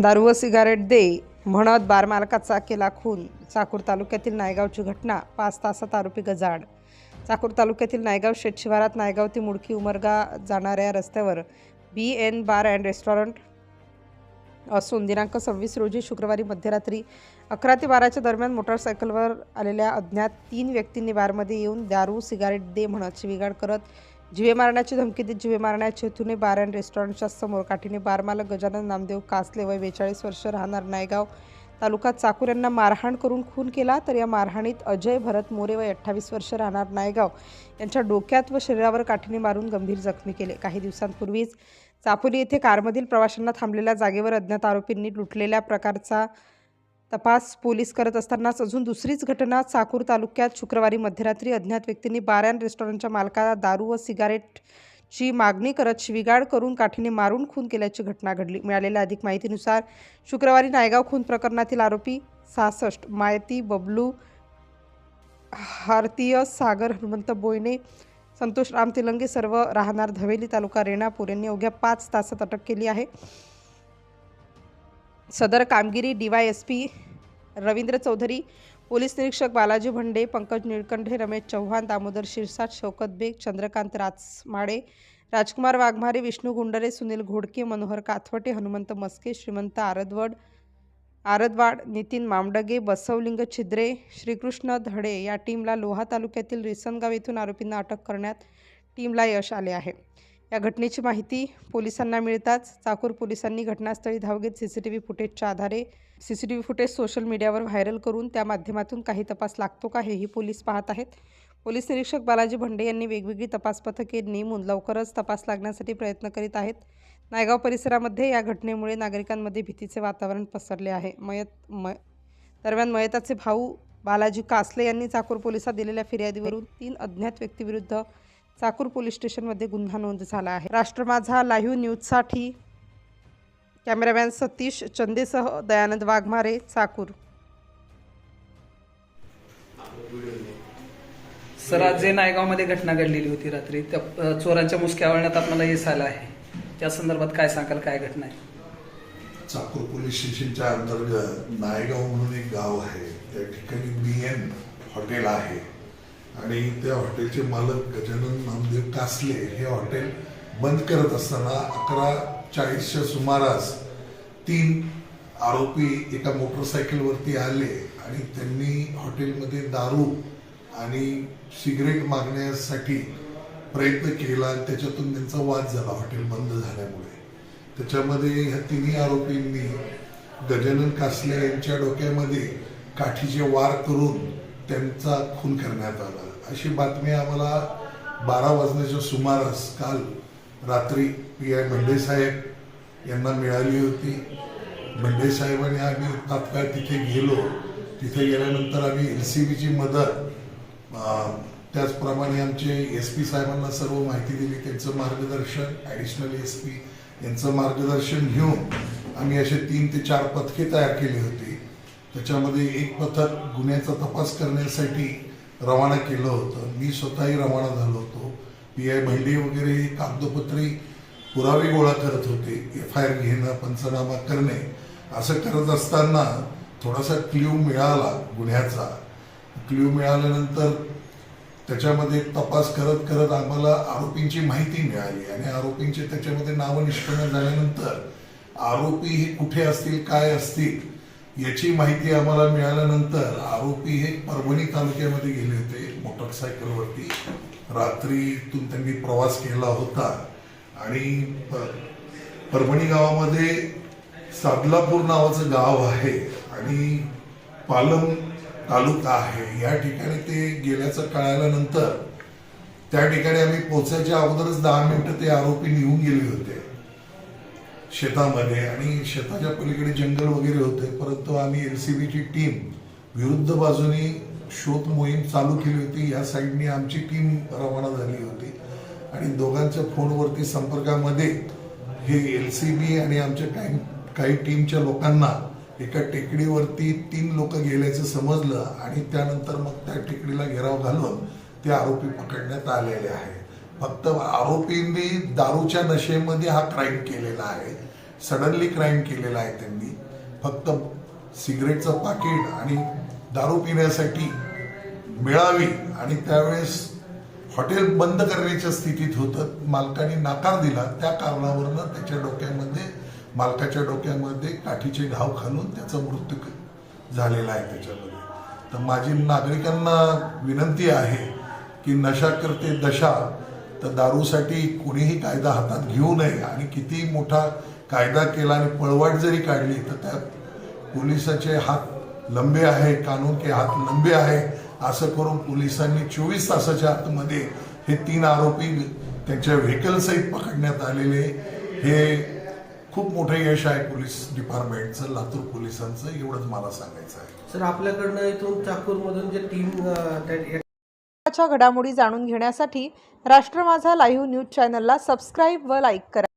दारू व सिगारेट दे म्हणत बारमालकाचा केला खून चाकूर तालुक्यातील नायगावची घटना पाच तासात आरोपी गजाड चाकूर तालुक्यातील नायगाव शेत शिवारात नायगाव ते मुडकी उमरगा जाणाऱ्या रस्त्यावर B N bar and restaurant असून दिनांक सव्वीस रोजी शुक्रवारी मध्यरात्री अकरा ते बाराच्या दरम्यान मोटरसायकलवर आलेल्या अज्ञात तीन व्यक्तींनी बारमध्ये येऊन दारू सिगारेट दे म्हणत शिवीगाळ करत जिवे मारण्याची धमकी देत जिवे मारण्याच्या हेतूने बार अँड रेस्टॉरंटच्या समोर काठीने बारमालक गजानन नामदेव कासले वय बेचाळीस वर्ष राहणार नायगाव तालुका चाकूर यांना मारहाण करून खून केला तर या मारहाणीत अजय भरत मोरे वय अठ्ठावीस वर्ष राहणार नायगाव. यांच्या डोक्यात व शरीरावर काठीने मारून गंभीर जखमी केले. काही दिवसांपूर्वीच चापोली येथे कारमधील प्रवाशांना थांबलेल्या जागेवर अज्ञात आरोपींनी लुटलेल्या प्रकारचा तपास पोलीस करत असतानाच अजून दुसरीच घटना चाकूर तालुक्यात शुक्रवारी मध्यरात्री अज्ञात व्यक्तींनी बारॅन रेस्टॉरंटच्या मालकाला दारू व सिगारेटची मागणी करत शिवीगाळ करून काठीने मारून खून केल्याची घटना घडली. मिळालेल्या अधिक माहितीनुसार शुक्रवारी नायगाव खून प्रकरणातील आरोपी सहासष्ट मायती बबलू भारतीय सागर हनुमंत बोयने संतोष राम तिलंगे सर्व राहणार धवेली तालुका रेणापूर यांनी अवघ्या पाच तासात अटक केली आहे. सदर कामगिरी डीवायएसपी रवींद्र चौधरी पोलीस निरीक्षक बालाजी भंडे पंकज निळकंठे रमेश चव्हाण दामोदर शिरसाट शौकत बेग चंद्रकांत राजमाडे राजकुमार वाघमारे विष्णू गुंडरे सुनील घोडके मनोहर काथवटे हनुमंत मस्के श्रीमंत आरदवड आरदवाड नितीन मामडगे बसवलिंग छिद्रे श्रीकृष्ण धडे या टीमला लोहा तालुक्यातील रिसनगाव येथून आरोपींना अटक करण्यात टीमला यश आले आहे. या घटनेची माहिती पोलिसांना मिळताच चाकूर पोलिसांनी घटनास्थळी धाव घेत सी सी टी व्ही फुटेजच्या आधारे C C T V footage social मीडियावर व्हायरल करून त्या माध्यमातून काही तपास लागतो का हेही पोलीस पाहत आहेत. पोलीस निरीक्षक बालाजी भंडे यांनी वेगवेगळी तपास पथके नेमून लवकरच तपास लागण्यासाठी प्रयत्न करीत आहेत. नायगाव परिसरामध्ये या घटनेमुळे नागरिकांमध्ये भीतीचे वातावरण पसरले आहे. मयत म दरम्यान मयताचे भाऊ बालाजी कासले यांनी चाकूर पोलिसात दिलेल्या फिर्यादीवरून तीन अज्ञात व्यक्तीविरुद्ध चाकूर पोलीस स्टेशनमध्ये गुन्हा नोंद झाला आहे. राष्ट्र माझा लाईव्ह न्यूजसाठी कॅमेरामॅन सतीश चंदेसह दयानंद वाघमारे चाकूर. सर आज जे नायगावमध्ये घटना घडलेली होती रात्री त्या चोरांच्या मुसक्या वळण्यात आपल्याला यश आलं आहे. त्या संदर्भात काय सांगाल काय घटना आहे? चाकूर पोलीस स्टेशनच्या अंतर्गत नायगाव म्हणून एक गाव आहे. त्या ठिकाणी बी एन हॉटेल आहे. आणि त्या हॉटेलचे मालक गजानन नामदेव कासले हे हॉटेल बंद करत असताना अकरा चाळीसच्या सुमारास तीन आरोपी एका मोटरसायकलवरती आले आणि त्यांनी हॉटेलमध्ये दारू आणि सिगरेट मागण्यासाठी प्रयत्न केला आणि त्याच्यातून त्यांचा वाद झाला हॉटेल बंद झाल्यामुळे. त्याच्यामध्ये ह्या तिन्ही आरोपींनी गजानन कासले यांच्या डोक्यामध्ये काठीचे वार करून त्यांचा खून करण्यात आला. अशी बातमी आम्हाला बारा वाजण्याच्या सुमारास काल रात्री पी आय साहेब यांना मिळाली होती. भंडे साहेबांनी आम्ही तात्काळ तिथे गेलो. तिथे गेल्यानंतर आम्ही एल सी बीची मदत त्याचप्रमाणे आमचे एस पी साहेबांना सर्व माहिती दिली त्यांचं मार्गदर्शन ॲडिशनल एस पी यांचं मार्गदर्शन घेऊन आम्ही असे तीन ते चार पथके तयार केली होती. त्याच्यामध्ये एक पथक गुन्ह्याचा तपास करण्यासाठी रवाना केलं होतं. मी स्वतःही रवाना झालो होतो. पी आय भंडे वगैरे हे कागदोपत्री पुरावे गोळा करत होते एफ आय आर घेणं पंचनामा करणे. असं करत असताना थोडासा क्ल्यू मिळाला गुन्ह्याचा. क्ल्यू मिळाल्यानंतर त्याच्यामध्ये तपास करत करत आम्हाला आरोपींची माहिती मिळाली आणि आरोपींचे त्याच्यामध्ये नावं निष्पन्न झाल्यानंतर आरोपी हे कुठे असतील काय असतील याची माहिती आम्हाला मिळाल्यानंतर आरोपी हे परभणी तालुक्यामध्ये गेले होते मोटरसायकलवरती. रात्रीतून त्यांनी प्रवास केला होता. आणि परभणी गावामध्ये सादलापूर नावाचं गाव आहे आणि पालम तालुका आहे. या ठिकाणी ते गेल्याचं कळाल्यानंतर त्या ठिकाणी आम्ही पोचायच्या अगोदरच दहा मिनिटं ते आरोपी निघून गेले होते. शेतामध्ये आणि शेताच्या पलीकडे जंगल वगैरे होते. परंतु आम्ही एल सी बीची टीम विरुद्ध बाजूने शोध मोहीम चालू केली होती. या साईडने आमची टीम रवाना झाली होती. आणि दोघांच्या फोनवरती संपर्कामध्ये हे एल सी बी आणि आमच्या काही काही टीमच्या लोकांना एका टेकडीवरती तीन लोक गेल्याचं समजलं आणि त्यानंतर मग त्या टेकडीला घेराव घालून ते आरोपी पकडण्यात आलेले आहे फक्त आरोपींनी दारूच्या नशेमध्ये हा क्राईम केलेला आहे. सडनली क्राईम केलेला आहे त्यांनी. फक्त सिगरेटचं पाकिट आणि दारू पिण्यासाठी मिळावी आणि त्यावेळेस हॉटेल बंद करण्याच्या स्थितीत होतं. मालकाने नाकार दिला. त्या कारणावरनं त्याच्या डोक्यामध्ये मालकाच्या डोक्यामध्ये काठीचे घाव घालून त्याचा मृत्यू झालेला आहे त्याच्यामध्ये. तर माझी नागरिकांना विनंती आहे की नशा करते दशा तर दारूसाठी कोणीही कायदा हातात घेऊ नये आणि किती मोठा कायदा केला आणि पळवाट जरी काढली तर त्यात पोलिसाचे हात लंबे आहे कानून के हात लंबे आहे असं करून पोलिसांनी चोवीस तासाच्या आतमध्ये हे तीन आरोपी त्यांच्या व्हेकलसहित पकडण्यात आलेले. हे खूप मोठं यश आहे पोलीस डिपार्टमेंटचं लातूर पोलिसांचं एवढंच मला सांगायचं आहे. सर आपल्याकडनं इथून चाकूरमधून जे टीम घडामोडी जाणून घेण्यासाठी राष्ट्र माझा लाईव्ह न्यूज चॅनलला सबस्क्राईब व लाईक करा.